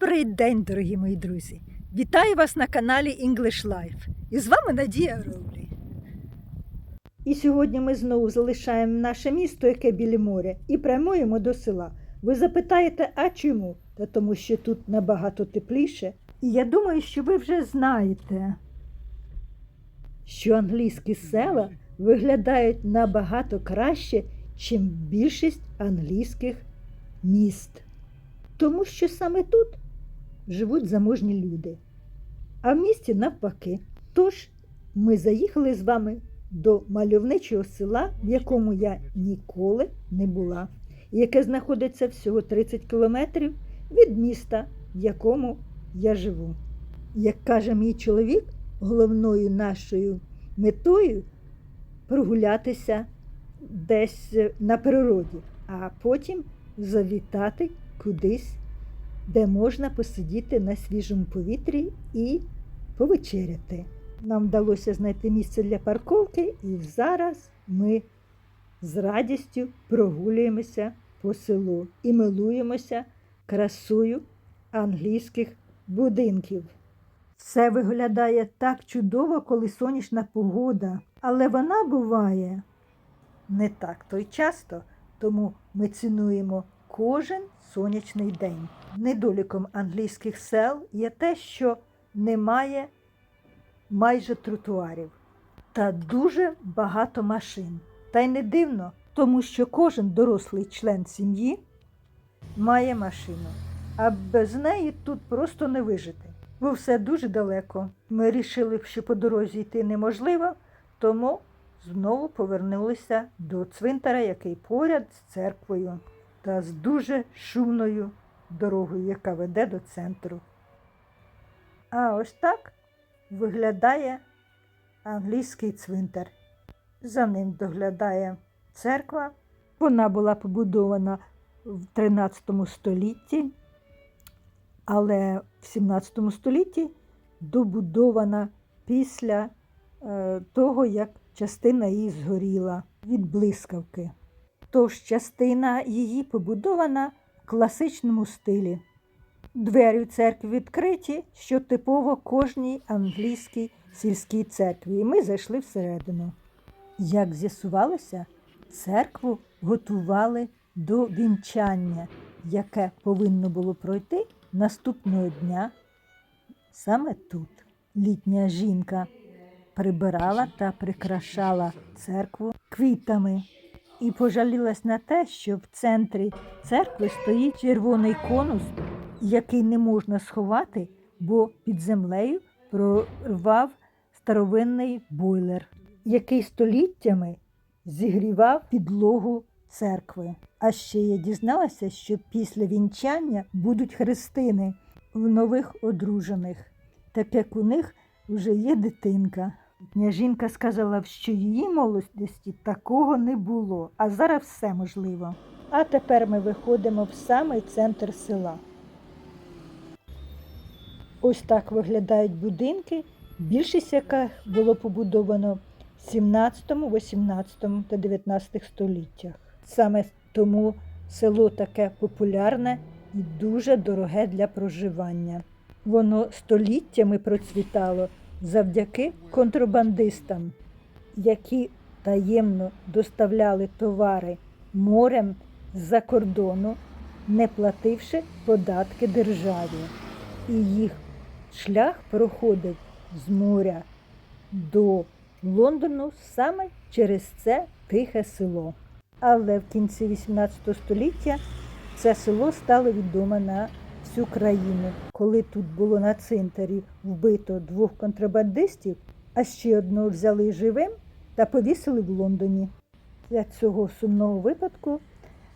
Добрий день, дорогі мої друзі! Вітаю вас на каналі English Life. І з вами Надія Роулі. І сьогодні ми знову залишаємо наше місто, яке біля моря, і прямуємо до села. Ви запитаєте, а чому? Та тому що тут набагато тепліше. І я думаю, що ви вже знаєте, що англійські села виглядають набагато краще, чим більшість англійських міст. Тому що саме тут живуть заможні люди, а в місті навпаки. Тож ми заїхали з вами до мальовничого села, в якому я ніколи не була, яке знаходиться всього 30 кілометрів від міста, в якому я живу. Як каже мій чоловік, головною нашою метою прогулятися десь на природі, а потім завітати кудись, де можна посидіти на свіжому повітрі і повечеряти. Нам вдалося знайти місце для парковки, і зараз ми з радістю прогулюємося по селу і милуємося красою англійських будинків. Все виглядає так чудово, коли сонячна погода, але вона буває не так то й часто, тому ми цінуємо кожен сонячний день. Недоліком англійських сел є те, що немає майже тротуарів та дуже багато машин. Та й не дивно, тому що кожен дорослий член сім'ї має машину, а без неї тут просто не вижити. Бо все дуже далеко. Ми вирішили, що по дорозі йти неможливо, тому знову повернулися до цвинтара, який поряд з церквою та з дуже шумною дорогою, яка веде до центру. А ось так виглядає англійський цвинтар. За ним доглядає церква. Вона була побудована в 13 столітті, але в 17 столітті добудована після е, того, як частина її згоріла від блискавки. Тож частина її побудована в класичному стилі. Двері в церкві відкриті, що типово кожній англійській сільській церкві. І ми зайшли всередину. Як з'ясувалося, церкву готували до вінчання, яке повинно було пройти наступного дня. Саме тут літня жінка прибирала та прикрашала церкву квітами і пожалілась на те, що в центрі церкви стоїть червоний конус, який не можна сховати, бо під землею прорвав старовинний бойлер, який століттями зігрівав підлогу церкви. А ще я дізналася, що після вінчання будуть хрестини в нових одружених, так як у них вже є дитинка. Дня жінка сказала, що її молодості такого не було, а зараз все можливо. А тепер ми виходимо в самий центр села. Ось так виглядають будинки, більшість яких було побудовано в 17, 18 та 19 століттях. Саме тому село таке популярне і дуже дороге для проживання. Воно століттями процвітало завдяки контрабандистам, які таємно доставляли товари морем з-за кордону, не плативши податки державі. І їх шлях проходив з моря до Лондону саме через це тихе село. Але в кінці 18 століття це село стало відоме на всю країну, коли тут було на цинтарі вбито двох контрабандистів, а ще одного взяли живим та повісили в Лондоні. Для цього сумного випадку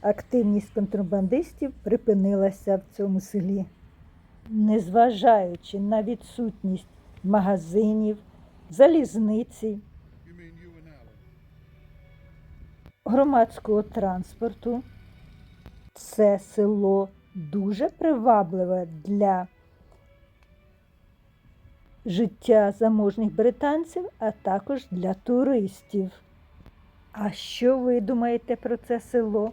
активність контрабандистів припинилася в цьому селі. Незважаючи на відсутність магазинів, залізниці, громадського транспорту, це село дуже привабливе для життя заможних британців, а також для туристів. А що ви думаєте про це село?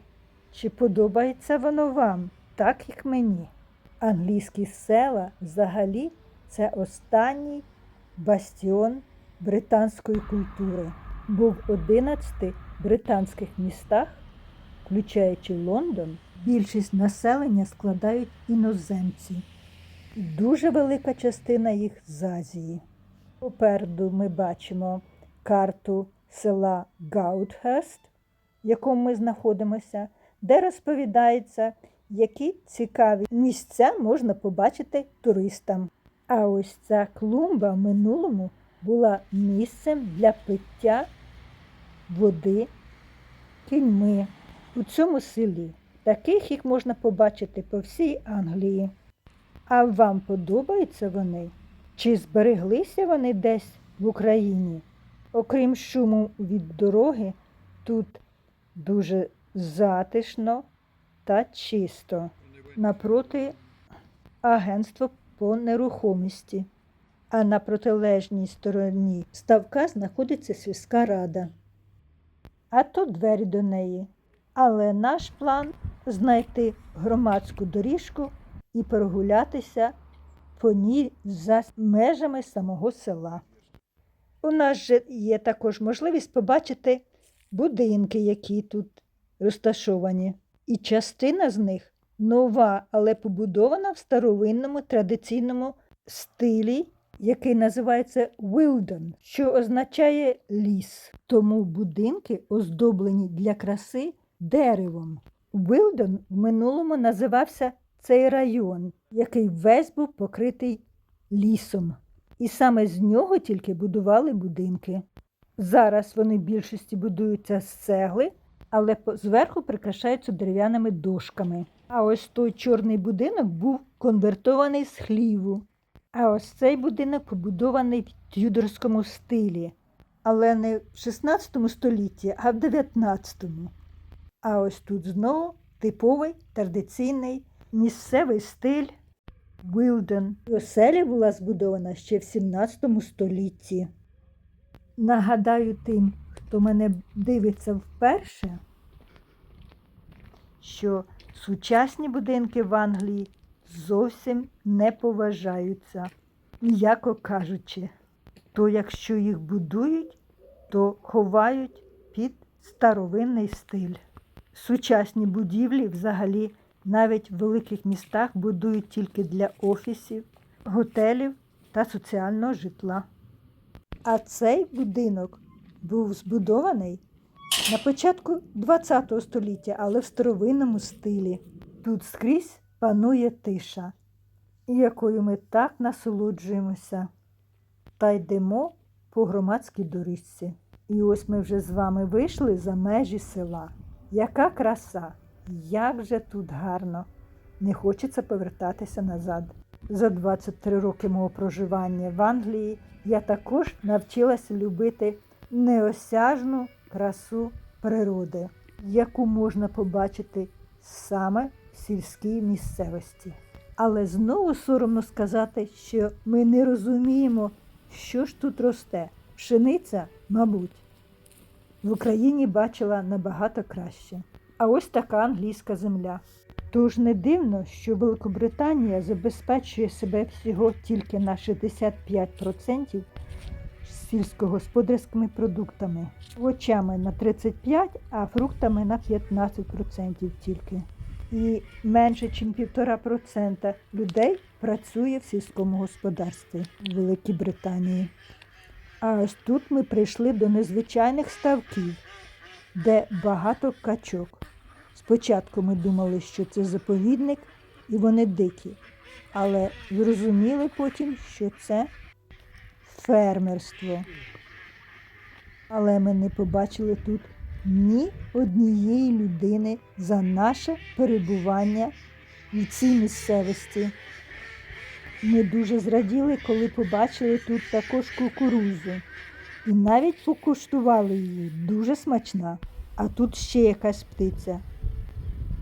Чи подобається воно вам, так як мені? Англійські села взагалі це останній бастіон британської культури. Бо в 11 британських містах, включаючи Лондон, більшість населення складають іноземці. Дуже велика частина їх з Азії. Попереду ми бачимо карту села Гаутхерст, в якому ми знаходимося, де розповідається, які цікаві місця можна побачити туристам. А ось ця клумба в минулому була місцем для пиття води кіньми у цьому селі. Таких їх можна побачити по всій Англії. А вам подобаються вони? Чи збереглися вони десь в Україні? Окрім шуму від дороги, тут дуже затишно та чисто напроти агентства по нерухомості. А на протилежній стороні ставка знаходиться сільська рада. А тут двері до неї. Але наш план знайти громадську доріжку і прогулятися по ній за межами самого села. У нас же є також можливість побачити будинки, які тут розташовані. І частина з них нова, але побудована в старовинному традиційному стилі, який називається Wilden, що означає ліс. Тому будинки оздоблені для краси деревом. Wilden в минулому називався цей район, який весь був покритий лісом. І саме з нього тільки будували будинки. Зараз вони в більшості будуються з цегли, але зверху прикрашаються дерев'яними дошками. А ось той чорний будинок був конвертований з хліву. А ось цей будинок побудований в тюдорському стилі, але не в 16 столітті, а в 19. А ось тут знову типовий традиційний місцевий стиль Вилден. Оселя була збудована ще в 17 столітті. Нагадаю тим, хто мене дивиться вперше, що сучасні будинки в Англії зовсім не поважаються, м'яко кажучи. То якщо їх будують, то ховають під старовинний стиль. Сучасні будівлі взагалі навіть в великих містах будують тільки для офісів, готелів та соціального житла. А цей будинок був збудований на початку ХХ століття, але в старовинному стилі. Тут скрізь панує тиша, якою ми так насолоджуємося та йдемо по громадській доріжці. І ось ми вже з вами вийшли за межі села. Яка краса! Як же тут гарно! Не хочеться повертатися назад. За 23 роки мого проживання в Англії я також навчилася любити неосяжну красу природи, яку можна побачити саме в сільській місцевості. Але знову соромно сказати, що ми не розуміємо, що ж тут росте. Пшениця, мабуть, в Україні бачила набагато краще. А ось така англійська земля. Тож не дивно, що Великобританія забезпечує себе всього тільки на 65% сільськогосподарськими продуктами, овочами на 35%, а фруктами на 15% тільки. І менше, ніж 1,5% людей працює в сільському господарстві в Великій Британії. А ось тут ми прийшли до незвичайних ставків, де багато качок. Спочатку ми думали, що це заповідник і вони дикі, але зрозуміли потім, що це фермерство. Але ми не побачили тут ні однієї людини за наше перебування в цій місцевості. Ми дуже зраділи, коли побачили тут також кукурузу. І навіть покуштували її дуже смачна. А тут ще якась птиця.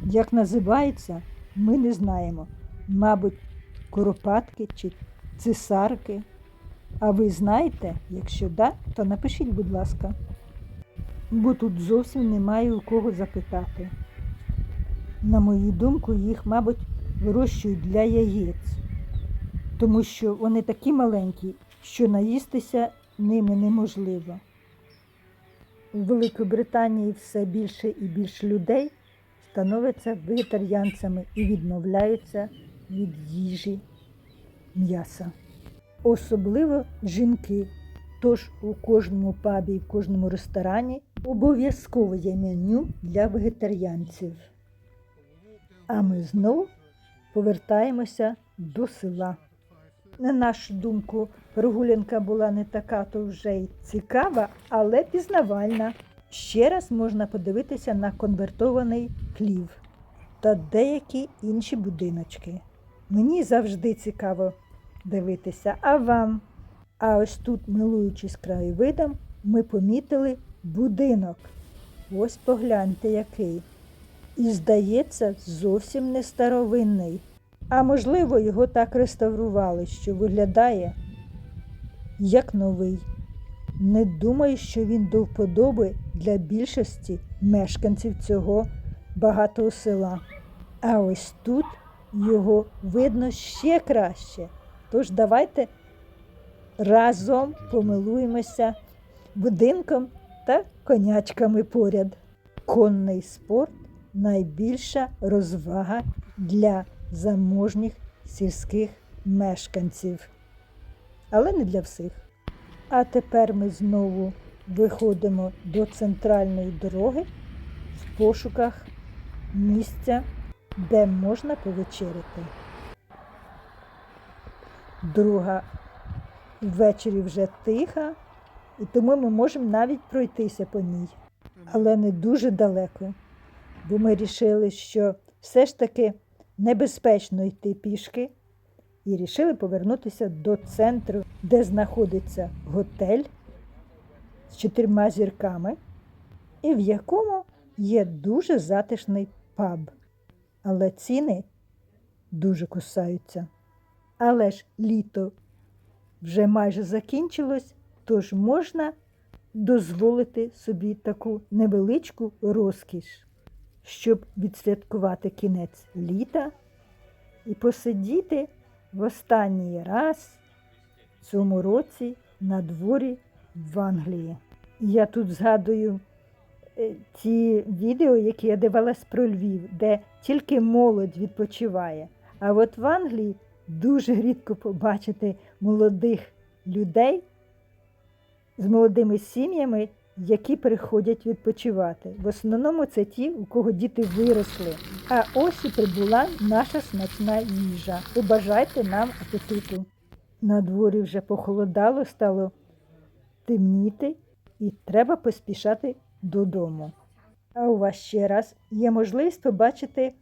Як називається, ми не знаємо. Мабуть, коропатки чи цесарки. А ви знаєте? Якщо да, то напишіть, будь ласка. Бо тут зовсім немає у кого запитати. На мою думку, їх, мабуть, вирощують для яєць, тому що вони такі маленькі, що наїстися ними неможливо. У Великій Британії все більше і більше людей становляться вегетаріанцями і відмовляються від їжі м'яса. Особливо жінки. Тож у кожному пабі і в кожному ресторані обов'язково є меню для вегетаріанців. А ми знову повертаємося до села. На нашу думку, прогулянка була не така то вже й цікава, але пізнавальна. Ще раз можна подивитися на конвертований хлів та деякі інші будиночки. Мені завжди цікаво дивитися, а вам? А ось тут, милуючись краєвидом, ми помітили будинок. Ось погляньте який. І, здається, зовсім не старовинний. А можливо, його так реставрували, що виглядає як новий. Не думаю, що він до вподоби для більшості мешканців цього багатого села. А ось тут його видно ще краще. Тож давайте разом помилуємося будинком та конячками поряд. Конний спорт найбільша розвага для заможніх сільських мешканців, але не для всіх. А тепер ми знову виходимо до центральної дороги в пошуках місця, де можна повечеряти. Друга ввечері вже тиха, і тому ми можемо навіть пройтися по ній, але не дуже далеко. Бо ми вирішили, що все ж таки небезпечно йти пішки, і вирішили повернутися до центру, де знаходиться готель з чотирма зірками, і в якому є дуже затишний паб. Але ціни дуже кусаються. Але ж літо вже майже закінчилось, тож можна дозволити собі таку невеличку розкіш, щоб відсвяткувати кінець літа і посидіти в останній раз в цьому році на дворі в Англії. Я тут згадую е, ті відео, які я дивилась про Львів, де тільки молодь відпочиває. А от в Англії дуже рідко побачити молодих людей з молодими сім'ями, які приходять відпочивати. В основному це ті, у кого діти виросли. А ось і прибула наша смачна їжа. Побажайте нам апетиту. На дворі вже похолодало, стало темніти, і треба поспішати додому. А у вас ще раз є можливість побачити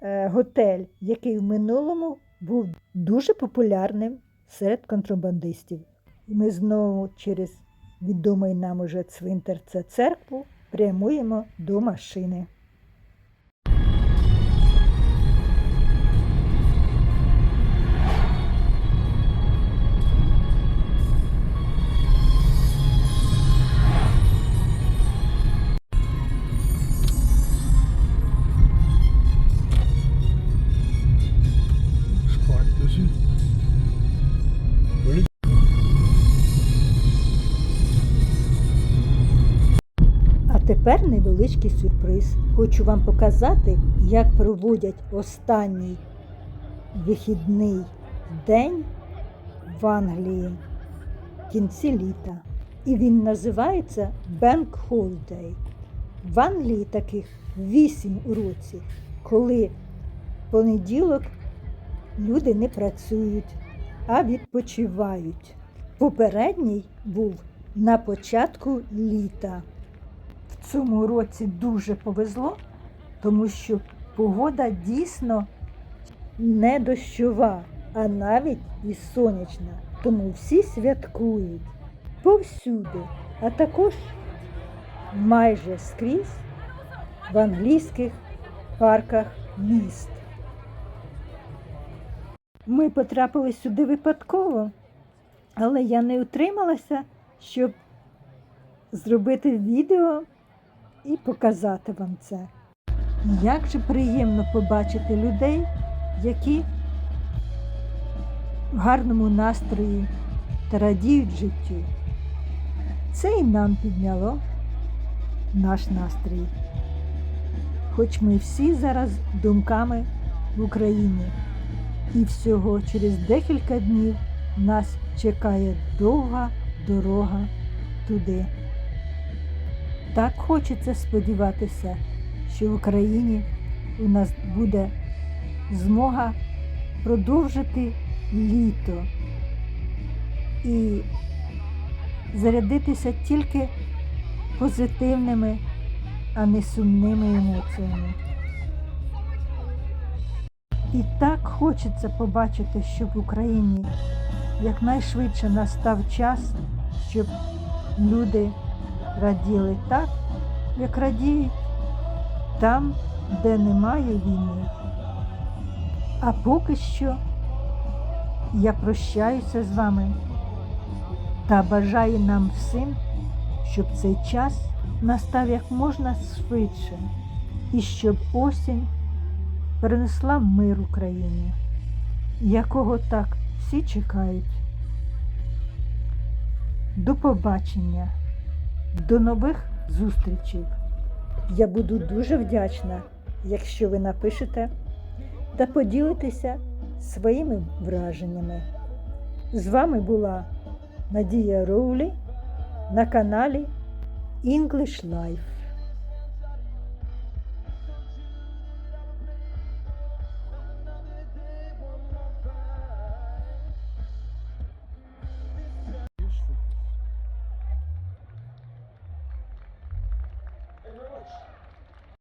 е, готель, який в минулому був дуже популярним серед контрабандистів. Ми знову через відомий нам уже цвинтар це церкву прямуємо до машини. Тепер невеличкий сюрприз. Хочу вам показати, як проводять останній вихідний день в Англії в кінці літа. І він називається Bank Holiday. В Англії таких вісім у році, коли в понеділок люди не працюють, а відпочивають. Попередній був на початку літа. Цьому році дуже повезло, тому що погода дійсно не дощова, а навіть і сонячна. Тому всі святкують повсюди, а також майже скрізь в англійських парках міст. Ми потрапили сюди випадково, але я не утрималася, щоб зробити відео і показати вам це. Як же приємно побачити людей, які в гарному настрої та радіють життю. Це і нам підняло наш настрій. Хоч ми всі зараз думками в Україні, і всього через декілька днів нас чекає довга дорога туди. Так хочеться сподіватися, що в Україні у нас буде змога продовжити літо і зарядитися тільки позитивними, а не сумними емоціями. І так хочеться побачити, щоб в Україні якнайшвидше настав час, щоб люди раділи так, як радіють там, де немає війни. А поки що я прощаюся з вами та бажаю нам всім, щоб цей час настав як можна швидше і щоб осінь принесла мир Україні, якого так всі чекають. До побачення, до нових зустрічей. Я буду дуже вдячна, якщо ви напишете та поділитеся своїми враженнями. З вами була Надія Роулі на каналі English Life.